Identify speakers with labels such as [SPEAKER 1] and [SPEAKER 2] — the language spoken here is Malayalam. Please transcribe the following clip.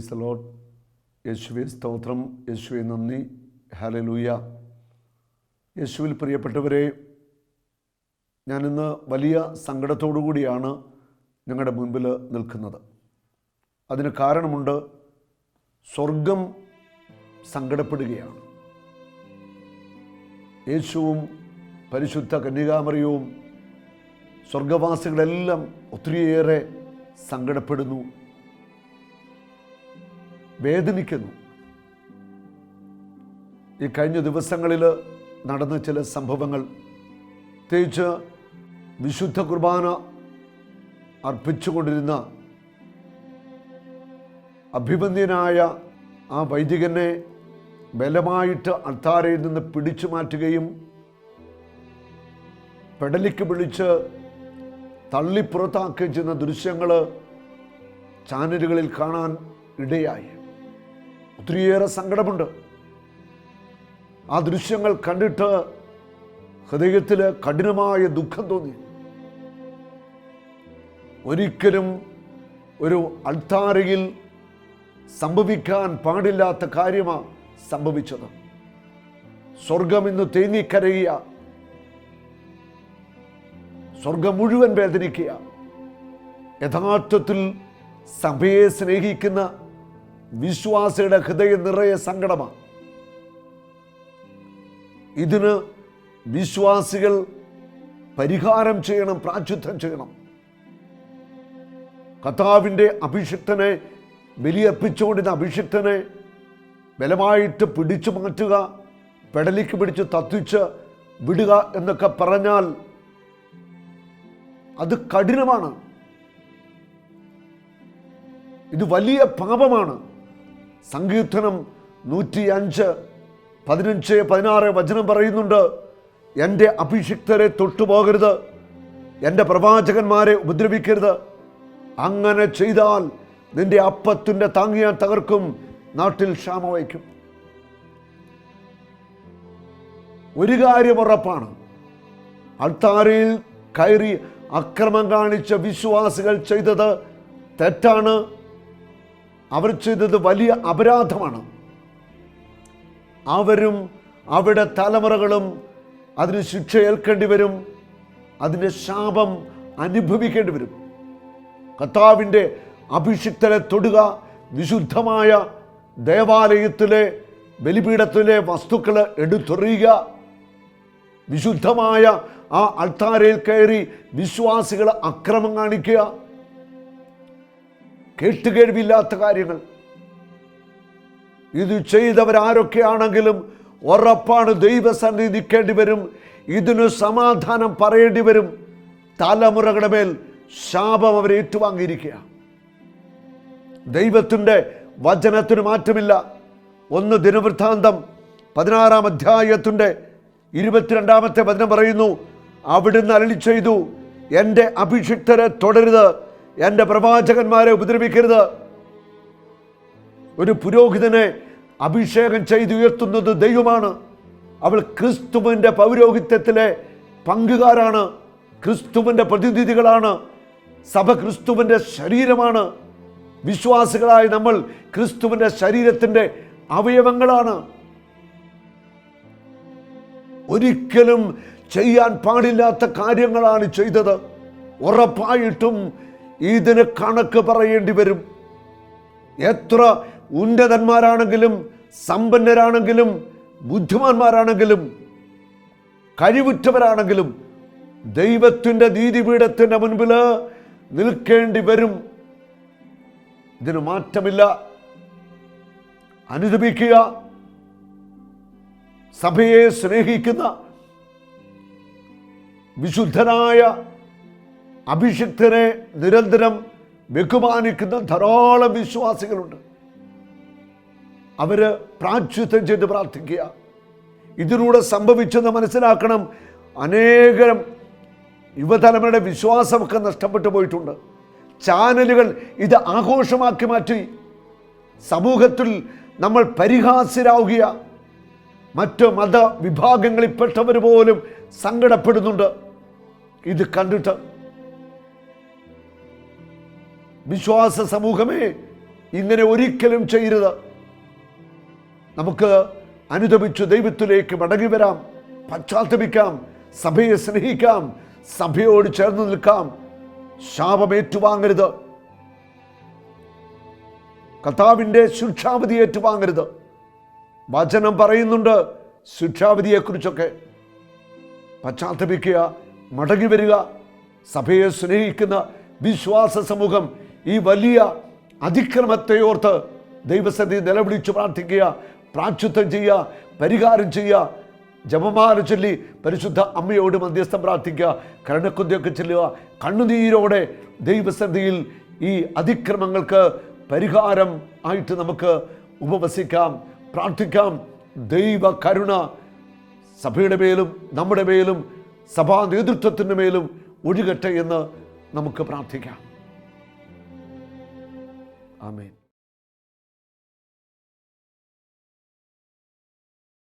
[SPEAKER 1] പ്രൈസ് ലോഡ് യേശുവെ സ്തോത്രം. യേശുവെ നന്ദി. ഹലലൂയ യേശുവിൽ പ്രിയപ്പെട്ടവരെ ഞാനിന്ന് വലിയ സങ്കടത്തോടു കൂടിയാണ് ഞങ്ങളുടെ മുൻപിൽ നിൽക്കുന്നത്. അതിന് കാരണമുണ്ട് സ്വർഗം സങ്കടപ്പെടുകയാണ്. യേശുവും പരിശുദ്ധ കന്യകാമറിയവും സ്വർഗവാസികളെല്ലാം ഒത്തിരിയേറെ സങ്കടപ്പെടുന്നു. വേദനിക്കുന്നു. ഈ കഴിഞ്ഞ ദിവസങ്ങളിൽ നടന്ന ചില സംഭവങ്ങൾ. പ്രത്യേകിച്ച് വിശുദ്ധ കുർബാന അർപ്പിച്ചുകൊണ്ടിരുന്ന അഭിമന്യനായ ആ വൈദികനെ ബലമായിട്ട് അൾത്താരയിൽ നിന്ന് പിടിച്ചു മാറ്റുകയും പെടലിക്ക് വിളിച്ച് തള്ളിപ്പുറത്താക്കുകയും ചെയ്യുന്ന ദൃശ്യങ്ങൾ ചാനലുകളിൽ കാണാൻ ഇടയായി. ഒത്തിരിയേറെ സങ്കടമുണ്ട്. ആ ദൃശ്യങ്ങൾ കണ്ടിട്ട് ഹൃദയത്തിൽ കഠിനമായ ദുഃഖം തോന്നി. ഒരിക്കലും ഒരു അൾത്താരയിൽ സംഭവിക്കാൻ പാടില്ലാത്ത കാര്യമാണ് സംഭവിച്ചത്. സ്വർഗം ഇന്ന് തേങ്ങിക്കരയുക. സ്വർഗം മുഴുവൻ വേദനിക്കുക. യഥാർത്ഥത്തിൽ സഭയെ സ്നേഹിക്കുന്ന വിശ്വാസിയുടെ ഹൃദയം നിറയെ സങ്കടമാണ്. ഇതിന് വിശ്വാസികൾ പരിഹാരം ചെയ്യണം പ്രാചുദ്ധം ചെയ്യണം. കഥാവിന്റെ അഭിഷിക്തനെ ബലിയർപ്പിച്ചുകൊണ്ടിരുന്ന അഭിഷിക്തനെ ബലമായിട്ട് പിടിച്ചു മാറ്റുക പെടലിക്ക് പിടിച്ച് തത്വിച്ച് വിടുക എന്നൊക്കെ പറഞ്ഞാൽ അത് കഠിനമാണ്. ഇത് വലിയ പാപമാണ്. സങ്കീർത്തനം നൂറ്റി അഞ്ച് പതിനഞ്ച് പതിനാറ് വചനം പറയുന്നുണ്ട്. എന്റെ അഭിഷിക്തരെ തൊട്ടുപോകരുത്. എന്റെ പ്രവാചകന്മാരെ ഉപദ്രവിക്കരുത്. അങ്ങനെ ചെയ്താൽ നിന്റെ അപ്പത്തിന്റെ താങ്ങിയാൻ തകർക്കും നാട്ടിൽ ക്ഷാമ വയ്ക്കും ഒരു കാര്യം ഉറപ്പാണ്. അൾത്താരയിൽ കയറി അക്രമം കാണിച്ച വിശ്വാസികൾ ചെയ്തത് തെറ്റാണ്. അവർ ചെയ്തത് വലിയ അപരാധമാണ്. അവരും അവിടെ തലമുറകളും അതിന് ശിക്ഷ ഏൽക്കേണ്ടി വരും. അതിന്റെ ശാപം അനുഭവിക്കേണ്ടി വരും. കർത്താവിന്റെ അഭിഷിക്തരെ തൊടുക വിശുദ്ധമായ ദേവാലയത്തിലെ ബലിപീഠത്തിലെ വസ്തുക്കൾ എടുത്തെറിയുക വിശുദ്ധമായ ആ അൾത്താരയിൽ കയറി വിശ്വാസികൾ അക്രമം കാണിക്കുക കേട്ടുകേഴ്വില്ലാത്ത കാര്യങ്ങൾ. ഇത് ചെയ്തവരാരൊക്കെയാണെങ്കിലും ഉറപ്പാണ് ദൈവസന്നിധി നിൽക്കേണ്ടി വരും. ഇതിനു സമാധാനം പറയേണ്ടി വരും. തലമുറകളുടെ മേൽ ശാപം അവരെ ഏറ്റുവാങ്ങിയിരിക്കുക. ദൈവത്തിന്റെ വചനത്തിന് മാറ്റമില്ല. ഒന്ന് ദിനവൃത്താന്തം പതിനാറാം അധ്യായത്തിന്റെ ഇരുപത്തിരണ്ടാമത്തെ വചനം പറയുന്നു അവിടുന്ന് അരളി ചെയ്തു എന്റെ അഭിഷിക്തരെ തുടരുത്. എന്റെ പ്രവാചകന്മാരെ ഉപദ്രവിക്കരുത്. ഒരു പുരോഹിതനെ അഭിഷേകം ചെയ്തുയർത്തുന്നത് ദൈവമാണ്. അവൾ ക്രിസ്തുവിന്റെ പൗരോഹിത്യത്തിലെ പങ്കുകാരാണ് ക്രിസ്തുവിന്റെ പ്രതിനിധികളാണ് സഭ ക്രിസ്തുവിന്റെ ശരീരമാണ്. വിശ്വാസികളായി നമ്മൾ ക്രിസ്തുവിന്റെ ശരീരത്തിന്റെ അവയവങ്ങളാണ്. ഒരിക്കലും ചെയ്യാൻ പാടില്ലാത്ത കാര്യങ്ങളാണ് ചെയ്തത്. ഉറപ്പായിട്ടും ഇതിന് കണക്ക് പറയേണ്ടി വരും. എത്ര ഉന്നതന്മാരാണെങ്കിലും സമ്പന്നരാണെങ്കിലും ബുദ്ധിമാന്മാരാണെങ്കിലും കഴിവുറ്റവരാണെങ്കിലും ദൈവത്തിന്റെ നീതിപീഠത്തിന്റെ മുൻപിൽ നിൽക്കേണ്ടി വരും. ഇതിന് മാറ്റമില്ല. അനുദപിക്കുക. സഭയെ സ്നേഹിക്കുന്ന വിശുദ്ധനായ അഭിഷിക്തനെ നിരന്തരം ബഹുമാനിക്കുന്ന ധാരാളം വിശ്വാസികളുണ്ട്. അവർ പ്രാച്യുദ്ധം ചെയ്ത് പ്രാർത്ഥിക്കുക. ഇതിലൂടെ സംഭവിച്ചെന്ന് മനസ്സിലാക്കണം. അനേകം യുവതലമുറയുടെ വിശ്വാസമൊക്കെ നഷ്ടപ്പെട്ടു പോയിട്ടുണ്ട്. ചാനലുകൾ ഇത് ആഘോഷമാക്കി മാറ്റി. സമൂഹത്തിൽ നമ്മൾ പരിഹാസ്യരാവുക മറ്റ് മതവിഭാഗങ്ങളിൽപ്പെട്ടവർ പോലും സങ്കടപ്പെടുന്നുണ്ട്. ഇത് കണ്ടിട്ട് വിശ്വാസ സമൂഹമേ ഇങ്ങനെ ഒരിക്കലും ചെയ്യരുത്. നമുക്ക് അനുദപിച്ചു ദൈവത്തിലേക്ക് മടങ്ങി വരാം പശ്ചാത്തപിക്കാം സഭയെ സ്നേഹിക്കാം സഭയോട് ചേർന്ന് നിൽക്കാം. ശാപമേറ്റുവാങ്ങരുത് കർത്താവിന്റെ ശിക്ഷാവധി ഏറ്റുവാങ്ങരുത്. വചനം പറയുന്നുണ്ട് ശിക്ഷാവധിയെക്കുറിച്ചൊക്കെ. പശ്ചാത്തപിക്കുക മടങ്ങി വരിക സഭയെ സ്നേഹിക്കുന്ന വിശ്വാസ സമൂഹം ഈ വലിയ അതിക്രമത്തെ ഓർത്ത് ദൈവസന്ധി നിലവിളിച്ച് പ്രാർത്ഥിക്കുക പ്രാച്ചുത്വം ചെയ്യുക പരിഹാരം ചെയ്യുക. ജപമാല ചൊല്ലി പരിശുദ്ധ അമ്മയോട് മധ്യസ്ഥം പ്രാർത്ഥിക്കുക കരുണക്കുന്തിയൊക്കെ ചെല്ലുക. കണ്ണുനീരോടെ ദൈവസന്ധിയിൽ ഈ അതിക്രമങ്ങൾക്ക് പരിഹാരം ആയിട്ട് നമുക്ക് ഉപവസിക്കാം പ്രാർത്ഥിക്കാം. ദൈവ കരുണ സഭയുടെ മേലും നമ്മുടെ മേലും സഭാ നേതൃത്വത്തിന്റെ മേലും ഒഴുകട്ടെ എന്ന് നമുക്ക് പ്രാർത്ഥിക്കാം. Amen.